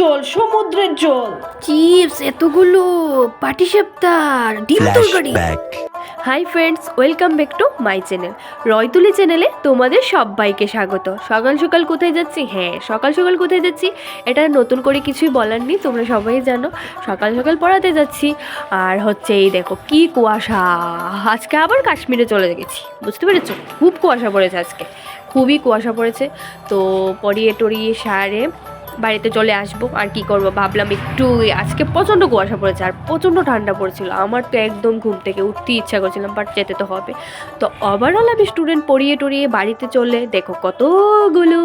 জল সমুদ্রের জল। চিপস এতগুলো পাটি সাপ্তার ডিম তরকারি। Hi friends welcome back to my channel রয়তুলি চ্যানেলে তোমাদের সবাইকে স্বাগত। সকাল সকাল কোথায় যাচ্ছি? হ্যাঁ সকাল সকাল কোথায় যাচ্ছি? এটা নতুন করে কিছুই বলার নেই তোমরা সবাই জানো। সকাল সকাল পড়াতে যাচ্ছি আর হচ্ছে এই দেখো কি কুয়াশা। আজকে আবার কাশ্মীরে চলে গেছি বুঝতে পেরেছ? খুব কুয়াশা পড়েছে আজকে। খুবই কুয়াশা পড়েছে। তো পরিয়ে টরিয়ে সারে বাড়িতে চলে আসব। আর কি করব? ভাবলাম একটু আজকে প্রচণ্ড কুয়াশা পড়েছে আর প্রচণ্ড ঠান্ডা পড়েছিল। আমার তো একদম ঘুম থেকে উঠতে ইচ্ছা করছিলাম বাট যেতে তো হবে। তো ওভারঅল আমি স্টুডেন্ট পড়িয়ে টড়িয়ে বাড়িতে চলে, দেখো কতগুলো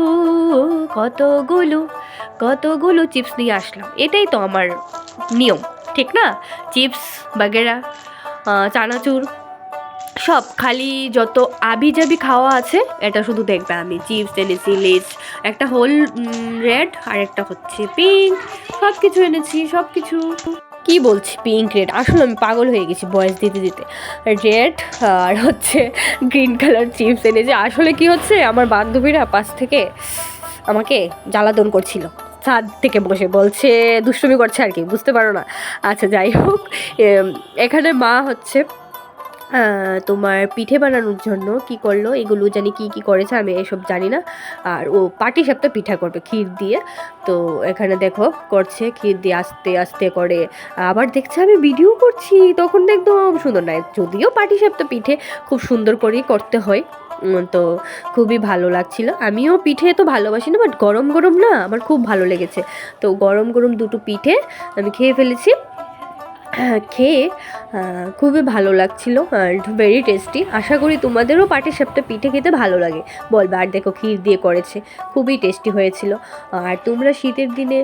কতগুলো কতগুলো চিপস নিয়ে আসলাম। এটাই তো আমার নিয়ম, ঠিক না? চিপস বাগেরা চানাচুর সব, খালি যত আবি জাবি খাওয়া আছে, এটা শুধু দেখবে আমি। চিপস, এনেছি লেস একটা হোল রেড আর একটা হচ্ছে পিঙ্ক। সব কিছু এনেছি সব কিছু কি বলছি, পিঙ্ক, রেড? আসলে আমি পাগল হয়ে গেছি বয়স দিতে দিতে। রেড আর হচ্ছে গ্রিন কালার চিপস এনেছি। আসলে কি হচ্ছে, আমার বান্ধবীরা পাশ থেকে আমাকে জ্বালাতন করছিল। ছাদ থেকে বসে বলছে, দুষ্টুমি করছে আর কি, বুঝতে পারো না। আচ্ছা যাই হোক এখানে মা হচ্ছে তোমার পিঠে বানানোর জন্য কি করল? এগুলো জানি কি কি করেছে আমি এসব জানি না। আর ও পাটি সাপটা পিঠা করবে ক্ষীর দিয়ে। তো এখানে দেখো করছে ক্ষীর দিয়ে আস্তে আস্তে করে। আবার দেখছে আমি ভিডিও করছি তখন একদম সুন্দর নয়। যদিও পাটি সাপটা পিঠে খুব সুন্দর করেই করতে হয়। তো খুবই ভালো লাগছিল। আমিও পিঠে তো ভালোবাসি না বাট গরম গরম না আমার খুব ভালো লেগেছে। তো গরম গরম দুটো পিঠে আমি খেয়ে ফেলেছি। হ্যাঁ, খেয়ে খুবই ভালো লাগছিল অ্যান্ড ভেরি টেস্টি আশা করি তোমাদেরও পাটির সাপটা পিঠে খেতে ভালো লাগে। বলবে আর দেখো ক্ষীর দিয়ে করেছে। খুবই টেস্টি হয়েছিল। আর তোমরা শীতের দিনে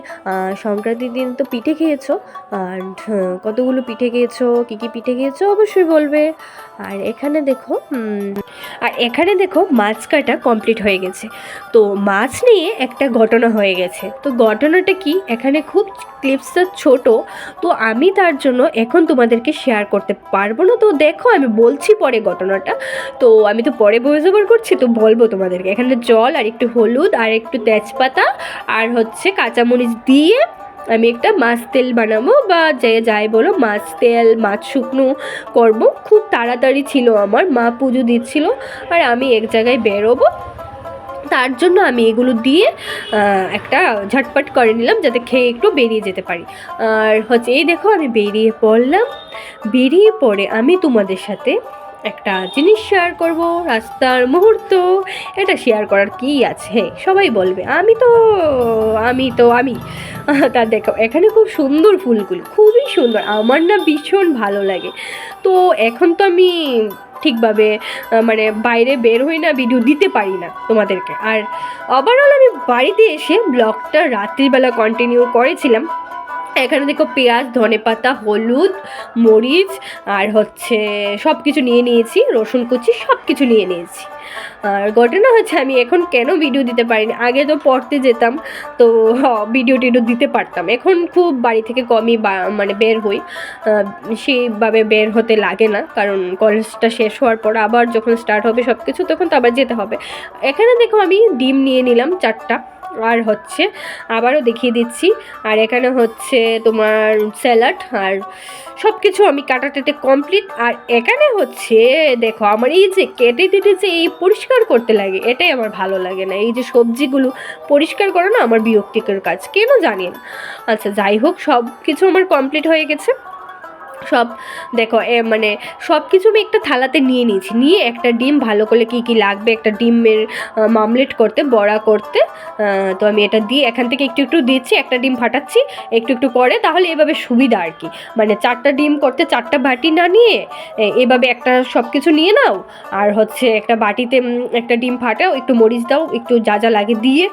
সংক্রান্তির দিন তো পিঠে খেয়েছো। অ্যান্ড কতগুলো পিঠে খেয়েছো? কী কী পিঠে খেয়েছো? অবশ্যই বলবে। আর এখানে দেখো আর এখানে দেখো মাছ কাটা কমপ্লিট হয়ে গেছে। তো মাছ নিয়ে একটা ঘটনা হয়ে গেছে। তো ঘটনাটা কি? এখানে খুব ক্লিপসটা ছোট। তো আমি তার জন্য এখন তোমাদেরকে শেয়ার করতে পারব না। তো দেখো, আমি বলছি পরে ঘটনাটা। তো আমি তো পরে ভয়েস ওভার করছি, তো বলব তোমাদেরকে। এখানে জল আর একটু হলুদ আর একটু তেজপাতা আর হচ্ছে কাঁচামরিচ দিয়ে আমি একটা মাছ তেল বানাবো বা যে যাই বলো, মাছ তেল, মাছ শুকনো করব। খুব তাড়াতাড়ি ছিল আমার, মা পুজো দিচ্ছিল আর আমি এক জায়গায় বেরোবো। তার জন্য আমি এগুলো দিয়ে একটা ঝটপট করে নিলাম যাতে খেয়ে একটু বেরিয়ে যেতে পারি। আর হচ্ছে, এই দেখো, আমি বেরিয়ে পড়লাম। বেরিয়ে পড়ে আমি তোমাদের সাথে একটা জিনিস শেয়ার করব, রাস্তার মুহূর্ত। এটা শেয়ার করার কি আছে? সবাই বলবে, আমি তো আমি তো, আমি। তা দেখো, এখানে খুব সুন্দর ফুলগুলো, খুবই সুন্দর। আমার না ভীষণ ভালো লাগে। তো এখন তো আমি ঠিকভাবে মানে বাইরে বের হই না ভিডিও দিতে পারি না তোমাদেরকে। আর ওভারঅল আমি বাড়িতে এসে ব্লগটা রাত্রিবেলা কন্টিনিউ করেছিলাম। এখানে দেখো পেঁয়াজ ধনেপাতা হলুদ, মরিচ, আর হচ্ছে সব কিছু নিয়ে নিয়েছি, রসুন কুচি সব কিছু নিয়ে নিয়েছি। আর ঘটনা হচ্ছে আমি এখন কেন ভিডিও দিতে পারিনি? আগে তো পড়তে যেতাম, তো ভিডিও টিডিও দিতে পারতাম। এখন খুব বাড়ি থেকে কমই মানে বের হই। সেইভাবে বের হতে লাগে না, কারণ কলেজটা শেষ হওয়ার পর আবার যখন স্টার্ট হবে সব কিছু তখন তো আবার যেতে হবে। এখানে দেখো আমি ডিম নিয়ে নিলাম চারটা। আর হচ্ছে আবারও দেখিয়ে দিচ্ছি। আর এখানে হচ্ছে তোমার স্যালাড আর সব কিছু আমি কাটাটাতে কমপ্লিট আর এখানে হচ্ছে, দেখো আমার এই যে কেটে কেটে যে এই পরিষ্কার করতে লাগে, এটাই আমার ভালো লাগে না। এই যে সবজিগুলো পরিষ্কার করা না আমার বিরক্তিকর কাজ, কেন জানি না। আচ্ছা যাই হোক সব কিছু আমার কমপ্লিট হয়ে গেছে। সব, দেখো, এ মানে সব কিছু আমি একটা থালাতে নিয়ে নিয়েছি। নিয়ে একটা ডিম, ভালো করে কী কী লাগবে, একটা ডিমের মামলেট করতে, বড়া করতে তো আমি এটা দিয়ে এখান থেকে একটু একটু দিচ্ছি, একটা ডিম ফাটাচ্ছি, একটু একটু করে তাহলে এভাবে সুবিধা আর কি। মানে চারটা ডিম করতে চারটা বাটি না নিয়ে এভাবে একটা সব কিছু নিয়ে নাও, আর হচ্ছে একটা বাটিতে একটা ডিম ফাটাও, একটু মরিচ দাও, একটু যা যা লাগে দিয়ে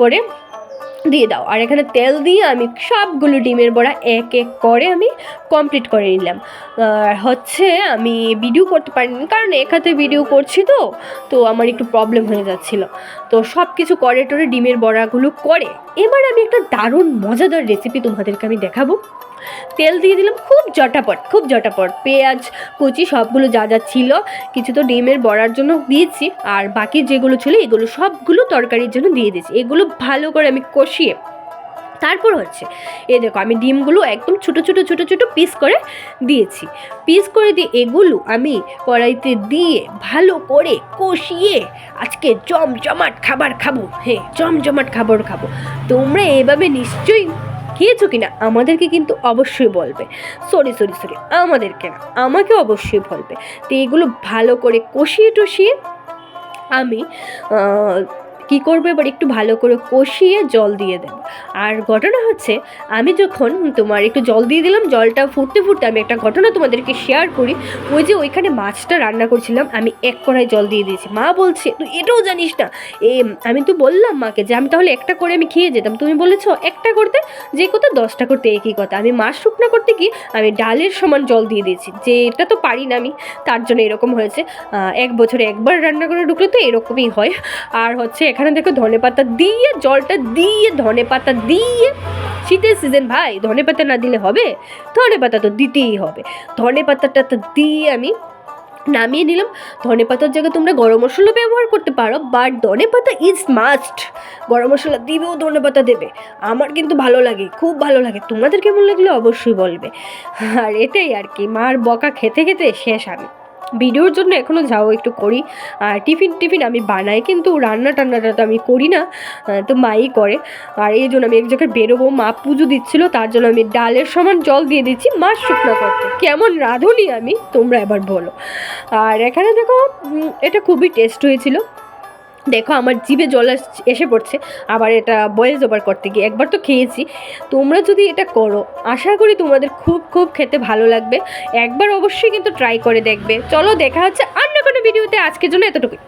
করে দিয়ে দাও। আর এখানে তেল দিয়ে আমি সবগুলো ডিমের বড়া এক এক করে আমি কমপ্লিট করে নিলাম। আর হচ্ছে আমি ভিডিও করতে পারিনি, কারণ একাতে ভিডিও করছি তো তো আমার একটু প্রবলেম হয়ে যাচ্ছিল। তো সব কিছু করে টরে ডিমের বড়াগুলো করে। এবার আমি একটা দারুণ, মজাদার রেসিপি তোমাদেরকে আমি দেখাবো। তেল দিয়ে দিলাম, খুব জটাপট খুব জটাপট। পেঁয়াজ, কুচি, সবগুলো যা যা ছিল, কিছু তো ডিমের বড়ার জন্য দিয়েছি, আর বাকি যেগুলো ছিল, এগুলো সবগুলো তরকারির জন্য দিয়ে দিয়েছি। এগুলো ভালো করে আমি কষিয়ে, তারপর হচ্ছে এ দেখো আমি ডিমগুলো একদম ছোটো ছোটো ছোটো ছোটো পিস করে দিয়েছি। পিস করে দিয়ে এগুলো আমি কড়াইতে দিয়ে ভালো করে কষিয়ে আজকে জমজমাট খাবার খাব হ্যাঁ জমজমাট খাবার খাব। তোমরা এভাবে নিশ্চয়ই খেয়েছো কিনা? আমাদেরকে কিন্তু অবশ্যই বলবে। সরি সরি সরি আমাদেরকে না, আমাকে অবশ্যই বলবে। তো এগুলো ভালো করে কষিয়ে টষিয়ে আমি কী করব? এবার একটু ভালো করে কষিয়ে জল দিয়ে দেবো। আর ঘটনা হচ্ছে, আমি যখন তোমার একটু জল দিয়ে দিলাম, জলটা ফুটতে ফুটতে আমি একটা ঘটনা তোমাদেরকে শেয়ার করি। ওই যে ওইখানে মাছটা রান্না করছিলাম, আমি এক কড়াই জল দিয়ে দিয়েছি। মা বলছে, তুই এটাও জানিস না? এ, আমি তো বললাম মাকে যে, আমি তাহলে একটা করে আমি খেয়ে যেতাম। তুমি বলেছ, একটা করতে? যে কথা, দশটা করতে একই কথা। আমি মাছ শুকনা করতে কি, আমি ডালের সমান জল দিয়ে দিয়েছি। যে এটা তো পারি না আমি, তার জন্য এরকম হয়েছে। এক বছরে একবার রান্না করে ঢুকলে তো এরকমই হয়। আর হচ্ছে এখানে দেখো ধনে পাতা দিয়ে, জলটা দিয়ে, ধনে পাতা দিয়ে। শীতের সিজন ভাই, ধনে পাতা না দিলে হবে? ধনে পাতা তো দিতেই হবে। ধনে পাতাটা তো দিয়ে আমি নামিয়ে নিলাম। ধনে পাতার জায়গায় তোমরা গরম মশলা ব্যবহার করতে পারো বাট ধনে পাতা ইজ মাস্ট গরম মশলা দিবেও ধনে পাতা দেবে। আমার কিন্তু ভালো লাগে, খুব ভালো লাগে। তোমাদের কেমন লাগলে অবশ্যই বলবে। আর এটাই আর কি, মার বকা খেতে খেতে শেষ আমি। ভিডিওর জন্য এখনও যাও, একটু করি। আর টিফিন টিফিন আমি বানাই, কিন্তু রান্না টান্নাটা তো আমি করি না তো মাই করে। আর এই জন্য আমি এক জায়গায় বেরোবো, মা পুজো দিচ্ছিল, তার জন্য আমি ডালের সমান জল দিয়ে দিচ্ছি মা শুকনো করতে। কেমন রাঁধুনি আমি, তোমরা এবার বলো। আর এখানে দেখো এটা খুবই টেস্ট হয়েছিল। দেখো আমার জিভে জল এসে পড়ছে, আবার এটা বয়েস ওভার করতে গিয়ে একবার তো খেয়েছি। তোমরা যদি এটা করো, আশা করি তোমাদের খুব খুব খেতে ভালো লাগবে। একবার অবশ্যই কিন্তু ট্রাই করে দেখবে। চলো দেখা হচ্ছে অন্য কোনো ভিডিওতে আজকের জন্য এতটুকুই।